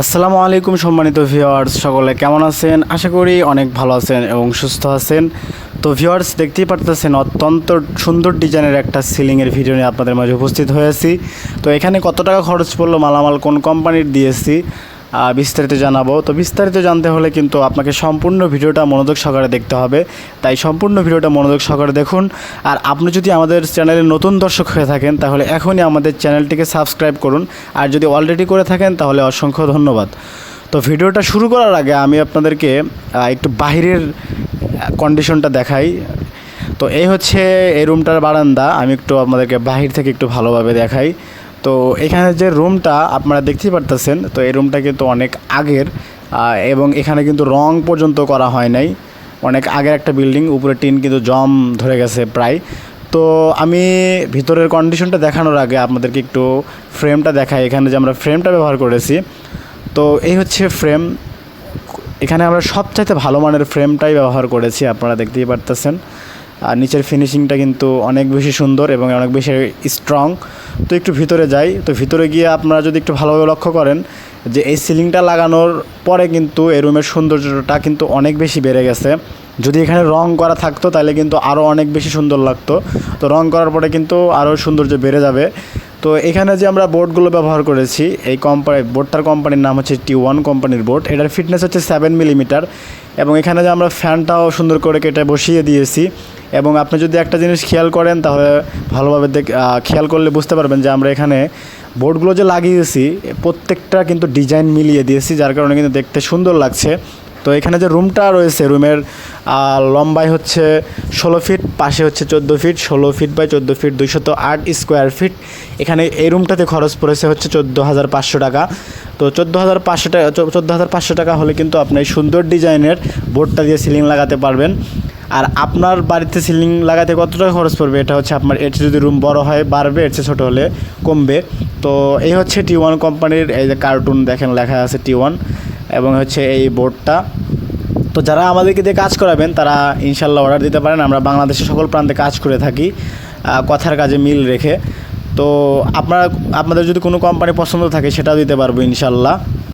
আসসালামু আলাইকুম সম্মানিত ভিওয়ার্স সকলে কেমন আছেন? আশা করি অনেক ভালো আছেন এবং সুস্থ আছেন। তো ভিওয়ার্স দেখতেই পারতেছেন অত্যন্ত সুন্দর ডিজাইনের একটা সিলিংয়ের ভিডিও নিয়ে আপনাদের মাঝে উপস্থিত হয়েছি। তো এখানে কত টাকা খরচ পড়ল, মালামাল কোন কোম্পানির দিয়েছি? বিস্তারিত জানাব। তো বিস্তারিত জানতে হলে কিন্তু আপনাকে সম্পূর্ণ ভিডিওটা মনোযোগ সহকারে দেখতে হবে। তাই সম্পূর্ণ ভিডিওটা মনোযোগ সহকারে দেখুন। আর আপনি যদি আমাদের চ্যানেলের নতুন দর্শক হয়ে থাকেন, তাহলে এখনই আমাদের চ্যানেলটিকে সাবস্ক্রাইব করুন। আর যদি অলরেডি করে থাকেন, তাহলে অসংখ্য ধন্যবাদ। তো ভিডিওটা শুরু করার আগে আমি আপনাদেরকে একটু বাহিরের কন্ডিশনটা দেখাই। তো এই হচ্ছে এই রুমটার বারান্দা। আমি একটু আপনাদেরকে বাহির থেকে একটু ভালোভাবে দেখাই। তো এখানে যে রুমটা আপনারা দেখতেই পারতেছেন, তো এই রুমটা কিন্তু অনেক আগের এবং এখানে কিন্তু রং পর্যন্ত করা হয় নাই। অনেক আগের একটা বিল্ডিং, উপরে টিন কিন্তু জম ধরে গেছে প্রায়। তো আমি ভিতরের কন্ডিশনটা দেখানোর আগে আপনাদেরকে একটু ফ্রেমটা দেখাই। এখানে যে আমরা ফ্রেমটা ব্যবহার করেছি, তো এই হচ্ছে ফ্রেম এখানে আমরা সবচাইতে ভালো মানের ফ্রেমটাই ব্যবহার করেছি, আপনারা দেখতেই পারতেছেন। আর নিচের ফিনিশিংটা কিন্তু অনেক বেশি সুন্দর এবং অনেক বেশি স্ট্রং তো একটু ভিতরে যাই। তো ভিতরে গিয়ে আপনারা যদি একটু ভালোভাবে লক্ষ্য করেন যে এই সিলিংটা লাগানোর পরে কিন্তু এই রুমের সৌন্দর্যটা কিন্তু অনেক বেশি বেড়ে গেছে। যদি এখানে রং করা থাকতো তাহলে কিন্তু আরও অনেক বেশি সুন্দর লাগতো। তো রং করার পরে কিন্তু আরও সৌন্দর্য বেড়ে যাবে। তো এখানে যে আমরা বোর্ডগুলো ব্যবহার করেছি, এই কোম্পানি বোর্ডটার কোম্পানির নাম হচ্ছে টি ওয়ান কোম্পানির বোর্ড। এটার ফিটনেস হচ্ছে সেভেন মিলিমিটার এবং এখানে যে আমরা ফ্যানটাও সুন্দর করে কেটে বসিয়ে দিয়েছি এবং আপনি যদি একটা জিনিস খেয়াল করেন তাহলে ভালোভাবে দেখ খেয়াল করলে বুঝতে পারবেন যে আমরা এখানে বোর্ডগুলো যে লাগিয়েছি, প্রত্যেকটা কিন্তু ডিজাইন মিলিয়ে দিয়েছি, যার কারণে কিন্তু দেখতে সুন্দর লাগছে। তো এখানে যে রুমটা রয়েছে রুমের লম্বাই হচ্ছে ষোলো ফিট পাশে হচ্ছে চোদ্দ ফিট ষোলো ফিট বাই চোদ্দ ফিট দুইশত আট স্কোয়ার ফিট এখানে এই রুমটাতে খরচ পড়েছে হচ্ছে চোদ্দ হাজার পাঁচশো টাকা। তো চোদ্দ হাজার পাঁচশো টাকা চোদ্দ হাজার পাঁচশো টাকা হলে কিন্তু আপনি সুন্দর ডিজাইনের বোর্ডটা দিয়ে সিলিং লাগাতে পারবেন। আর আপনার বাড়িতে সিলিং লাগাতে কত টাকা খরচ পড়বে? এটা হচ্ছে আপনার, এর যদি রুম বড় হয়, বাড়বে, এর চেয়ে ছোটো হলে কমবে। তো এই হচ্ছে টি ওয়ান কোম্পানির এই যে কার্টুন দেখেন, লেখা আছে টি ওয়ান এবং হচ্ছে এই বোর্ডটা তো যারা আমাদেরকে দিয়ে কাজ করাবেন, তারা ইনশাল্লাহ অর্ডার দিতে পারেন। আমরা বাংলাদেশের সকল প্রান্তে কাজ করে থাকি কথার কাজে মিল রেখে। তো আপনারা, আপনাদের যদি কোনো কোম্পানি পছন্দ থাকে, সেটাও দিতে পারব ইনশাল্লাহ।